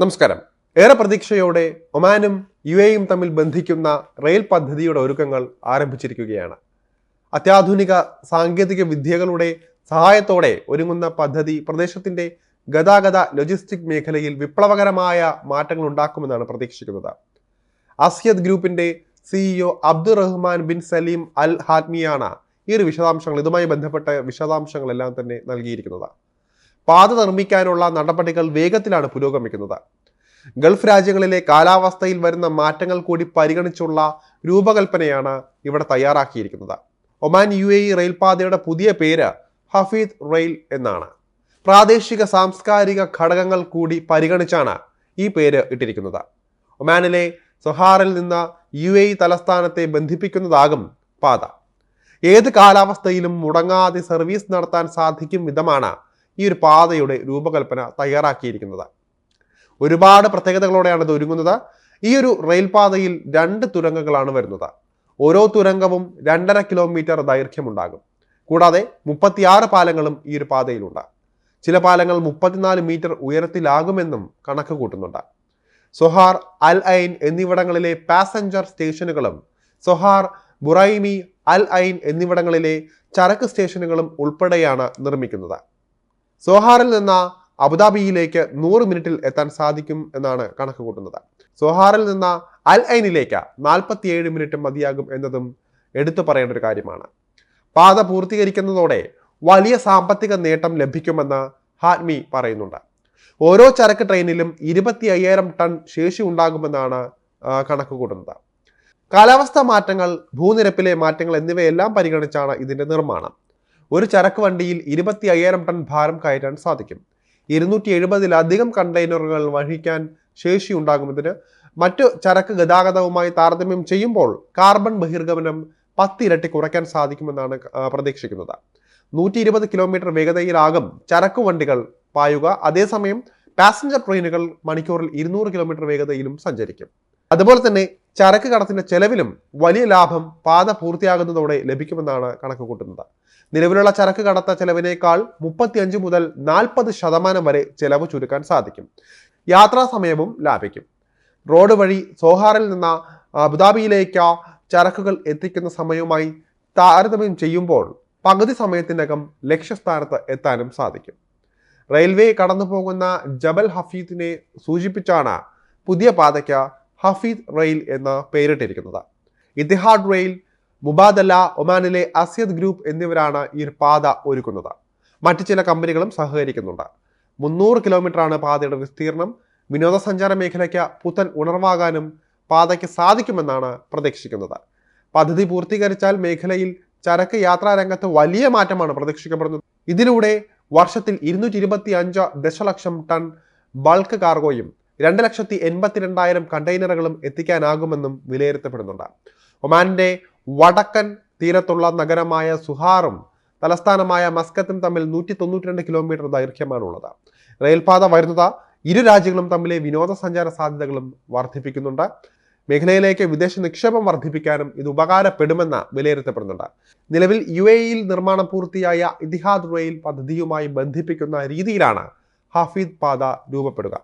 നമസ്കാരം. ഏറെ പ്രതീക്ഷയോടെ ഒമാനും യു എയും തമ്മിൽ ബന്ധിക്കുന്ന റെയിൽ പദ്ധതിയുടെ ഒരുക്കങ്ങൾ ആരംഭിച്ചിരിക്കുകയാണ്. അത്യാധുനിക സാങ്കേതിക വിദ്യകളുടെ സഹായത്തോടെ ഒരുങ്ങുന്ന പദ്ധതി പ്രദേശത്തിന്റെ ഗതാഗത ലോജിസ്റ്റിക് മേഖലയിൽ വിപ്ലവകരമായ മാറ്റങ്ങൾ ഉണ്ടാക്കുമെന്നാണ് പ്രതീക്ഷിക്കുന്നത്. അസിയദ് ഗ്രൂപ്പിന്റെ CEO Abdul Rahman bin Salim al ഹാത്മിയാണ് ഈ ഒരു വിശദാംശങ്ങൾ ഇതുമായി ബന്ധപ്പെട്ട വിശദാംശങ്ങളെല്ലാം തന്നെ നൽകിയിരിക്കുന്നത്. പാത നിർമ്മിക്കാനുള്ള നടപടികൾ വേഗത്തിലാണ് പുരോഗമിക്കുന്നത്. ഗൾഫ് രാജ്യങ്ങളിലെ കാലാവസ്ഥയിൽ വരുന്ന മാറ്റങ്ങൾ കൂടി പരിഗണിച്ചുള്ള രൂപകൽപ്പനയാണ് ഇവിടെ തയ്യാറാക്കിയിരിക്കുന്നത്. ഒമാൻ യു എ ഇ റെയിൽപാതയുടെ പുതിയ പേര് ഹഫീദ് റെയിൽ എന്നാണ്. പ്രാദേശിക സാംസ്കാരിക ഘടകങ്ങൾ കൂടി പരിഗണിച്ചാണ് ഈ പേര് ഇട്ടിരിക്കുന്നത്. ഒമാനിലെ സൊഹാറിൽ നിന്ന് യു എ ഇ തലസ്ഥാനത്തെ ബന്ധിപ്പിക്കുന്നതാകും പാത. ഏത് കാലാവസ്ഥയിലും മുടങ്ങാതെ സർവീസ് നടത്താൻ സാധിക്കും വിധമാണ് ഈ ഒരു പാതയുടെ രൂപകൽപ്പന തയ്യാറാക്കിയിരിക്കുന്നത്. ഒരുപാട് പ്രത്യേകതകളോടെയാണ് ഇത് ഒരുങ്ങുന്നത്. ഈ ഒരു റെയിൽപാതയിൽ രണ്ട് തുരങ്കങ്ങളാണ് വരുന്നത്. ഓരോ തുരങ്കവും രണ്ടര കിലോമീറ്റർ ദൈർഘ്യമുണ്ടാകും. കൂടാതെ മുപ്പത്തിയാറ് പാലങ്ങളും ഈ ഒരു പാതയിലുണ്ട്. ചില പാലങ്ങൾ മുപ്പത്തിനാല് മീറ്റർ ഉയരത്തിലാകുമെന്നും കണക്ക് കൂട്ടുന്നുണ്ട്. സൊഹാർ അൽ ഐൻ എന്നിവിടങ്ങളിലെ പാസഞ്ചർ സ്റ്റേഷനുകളും സൊഹാർ ബുറൈമി അൽ ഐൻ എന്നിവിടങ്ങളിലെ ചരക്ക് സ്റ്റേഷനുകളും ഉൾപ്പെടെയാണ് നിർമ്മിക്കുന്നത്. സോഹാറിൽ നിന്ന് അബുദാബിയിലേക്ക് നൂറ് മിനിറ്റിൽ എത്താൻ സാധിക്കും എന്നാണ് കണക്ക് കൂട്ടുന്നത്. സോഹാറിൽ നിന്ന് അൽ ഐനിലേക്ക് നാൽപ്പത്തിയേഴ് മിനിറ്റ് മതിയാകും എന്നതും എടുത്തു പറയേണ്ട ഒരു കാര്യമാണ്. പാത പൂർത്തീകരിക്കുന്നതോടെ വലിയ സാമ്പത്തിക നേട്ടം ലഭിക്കുമെന്ന് ഹാത്മി പറയുന്നുണ്ട്. ഓരോ ചരക്ക് ട്രെയിനിലും ഇരുപത്തി അയ്യായിരം ടൺ ശേഷി ഉണ്ടാകുമെന്നാണ് കണക്ക് കൂട്ടുന്നത്. കാലാവസ്ഥാ മാറ്റങ്ങൾ ഭൂനിരപ്പിലെ മാറ്റങ്ങൾ എന്നിവയെല്ലാം പരിഗണിച്ചാണ് ഇതിന്റെ നിർമ്മാണം. ഒരു ചരക്ക് വണ്ടിയിൽ ഇരുപത്തി അയ്യായിരം ടൺ ഭാരം കയറ്റാൻ സാധിക്കും. ഇരുന്നൂറ്റി എഴുപതിലധികം കണ്ടെയ്നറുകൾ വഹിക്കാൻ ശേഷി ശേഷിയുണ്ടാകുന്നതിന് മറ്റു ചരക്ക് ഗതാഗതവുമായി താരതമ്യം ചെയ്യുമ്പോൾ കാർബൺ ബഹിർഗമനം പത്തിരട്ടി കുറയ്ക്കാൻ സാധിക്കുമെന്നാണ് പ്രതീക്ഷിക്കുന്നത്. നൂറ്റി ഇരുപത് കിലോമീറ്റർ വേഗതയിലാകും ചരക്ക് വണ്ടികൾ പായുക. അതേസമയം പാസഞ്ചർ ട്രെയിനുകൾ മണിക്കൂറിൽ ഇരുന്നൂറ് കിലോമീറ്റർ വേഗതയിലും സഞ്ചരിക്കും. അതുപോലെ തന്നെ ചരക്ക് കടത്തിന്റെ ചെലവിലും വലിയ ലാഭം പാത പൂർത്തിയാകുന്നതോടെ ലഭിക്കുമെന്നാണ് കണക്ക് കൂട്ടുന്നത്. നിലവിലുള്ള ചരക്ക് കടത്ത ചെലവിനേക്കാൾ മുപ്പത്തിയഞ്ച് മുതൽ നാൽപ്പത് ശതമാനം വരെ ചെലവ് ചുരുക്കാൻ സാധിക്കും. യാത്രാ സമയവും ലാഭിക്കും. റോഡ് വഴി സോഹാറിൽ നിന്ന് അബുദാബിയിലേക്ക് ചരക്കുകൾ എത്തിക്കുന്ന സമയവുമായി താരതമ്യം ചെയ്യുമ്പോൾ പകുതി സമയത്തിനകം ലക്ഷ്യസ്ഥാനത്ത് എത്താനും സാധിക്കും. റെയിൽവേ കടന്നു പോകുന്ന ജബൽ ഹഫീദിനെ സൂചിപ്പിച്ചാണ് പുതിയ പാതയ്ക്ക് ഹഫീദ് റെയിൽ എന്ന് പേരിട്ടിരിക്കുന്നത്. ഇത്തിഹാദ് റെയിൽ മുബാദല ഒമാനിലെ അസിയദ് ഗ്രൂപ്പ് എന്നിവരാണ് ഈ പാത ഒരുക്കുന്നത്. മറ്റു ചില കമ്പനികളും സഹകരിക്കുന്നുണ്ട്. മുന്നൂറ് കിലോമീറ്ററാണ് പാതയുടെ വിസ്തീർണം. വിനോദസഞ്ചാര മേഖലയ്ക്ക് പുത്തൻ ഉണർവാകാനും പാതയ്ക്ക് സാധിക്കുമെന്നാണ് പ്രതീക്ഷിക്കുന്നത്. പദ്ധതി പൂർത്തീകരിച്ചാൽ മേഖലയിൽ ചരക്ക് യാത്രാ രംഗത്ത് വലിയ മാറ്റമാണ് പ്രതീക്ഷിക്കപ്പെടുന്നത്. ഇതിലൂടെ വർഷത്തിൽ ഇരുന്നൂറ്റി ഇരുപത്തി അഞ്ച് ദശലക്ഷം ടൺ ബൾക്ക് കാർഗോയും രണ്ട് ലക്ഷത്തി എൺപത്തിരണ്ടായിരം കണ്ടെയ്നറുകളും എത്തിക്കാനാകുമെന്നും വിലയിരുത്തപ്പെടുന്നുണ്ട്. ഒമാന്റെ വടക്കൻ തീരത്തുള്ള നഗരമായ സുഹാറും തലസ്ഥാനമായ മസ്കത്തും തമ്മിൽ നൂറ്റി തൊണ്ണൂറ്റി രണ്ട് കിലോമീറ്റർ ദൈർഘ്യമാണുള്ളത്. റെയിൽപാത വരുന്നത് ഇരു രാജ്യങ്ങളും തമ്മിലെ വിനോദസഞ്ചാര സാധ്യതകളും വർദ്ധിപ്പിക്കുന്നുണ്ട്. മേഖലയിലേക്ക് വിദേശ നിക്ഷേപം വർദ്ധിപ്പിക്കാനും ഇത് ഉപകാരപ്പെടുമെന്ന് വിലയിരുത്തപ്പെടുന്നുണ്ട്. നിലവിൽ യു എയിൽ നിർമ്മാണം പൂർത്തിയായ ഇതിഹാദ് റെയിൽ പദ്ധതിയുമായി ബന്ധിപ്പിക്കുന്ന രീതിയിലാണ് ഹഫീദ് പാത രൂപപ്പെടുക.